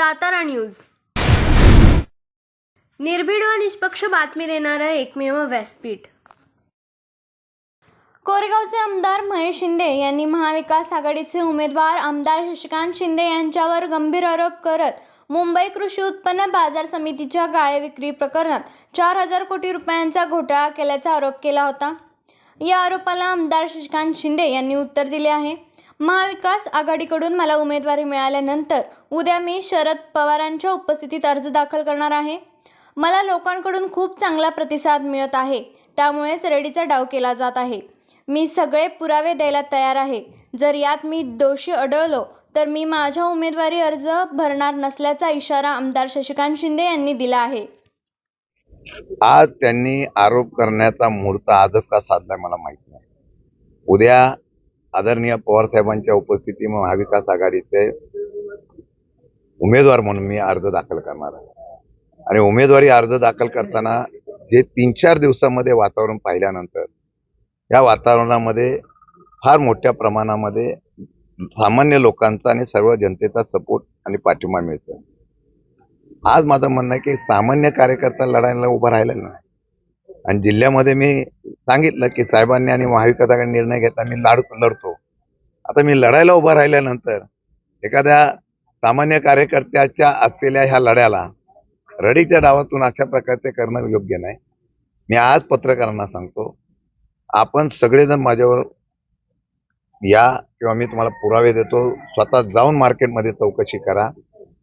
Satara news. निर्भीड व निष्पक्ष बातमी देणारं एकमेव व्यासपीठ. कोरेगावचे आमदार महेश शिंदे यांनी महाविकास आघाडीचे उमेदवार आमदार शशिकांत शिंदे यांच्यावर गंभीर आरोप करत मुंबई कृषी उत्पन्न बाजार समितीच्या गाळे विक्री प्रकरणात चार हजार कोटी रुपयांचा घोटाळा केल्याचा आरोप केला होता. या आरोपाला आमदार शशिकांत शिंदे यांनी उत्तर दिले आहे. महाविकास आघाडीकडून मला उमेदवारी मिळाल्यानंतर उद्या मी शरद पवारांच्या उपस्थितीत अर्ज दाखल करणार आहे. मला लोकांकडून खूप चांगला प्रतिसाद मिळत आहे. त्यामुळेच रेडीचा डाव केला जात आहे. मी सगळे पुरावे द्यायला तयार आहे. जर यात मी दोषी आढळलो तर मी माझ्या उमेदवारी अर्ज भरणार नसल्याचा इशारा आमदार शशिकांत शिंदे यांनी दिला आहे. आज त्यांनी आरोप करण्याचा मुहूर्त आजच का साधलाय मला माहीत नाही. उद्या आदरणीय पवार साहेबांच्या उपस्थिती महाविकास आघाडीचे उमेदवार म्हणून मी अर्ज दाखल करणार आहे. आणि उमेदवारी अर्ज दाखल करताना जे तीन चार दिवसामध्ये वातावरण पाहिल्यानंतर या वातावरणामध्ये फार मोठ्या प्रमाणामध्ये सामान्य लोकांचा आणि सर्व जनतेचा सपोर्ट आणि पाठिंबा मिळतो आज माझं म्हणणं आहे की सामान्य कार्यकर्ता लढायला उभा राहिला नाही. आणि जिल्ह्यामध्ये मी सांगितलं की साहेबांनी आणि महाविकासाकडे निर्णय घेतला मी लाड लढतो आता मी लढायला उभा राहिल्यानंतर एखाद्या सामान्य कार्यकर्त्याच्या असलेल्या ह्या लढ्याला रडीच्या डावातून अशा प्रकारचे करणं योग्य नाही मी आज पत्रकारांना सांगतो आपण सगळेजण माझ्यावर या किंवा मी तुम्हाला पुरावे देतो स्वतः जाऊन मार्केटमध्ये चौकशी करा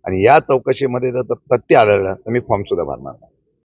आणि या चौकशीमध्ये जर तथ्य आढळलं तर मी फॉर्म सुद्धा भरणार नाही.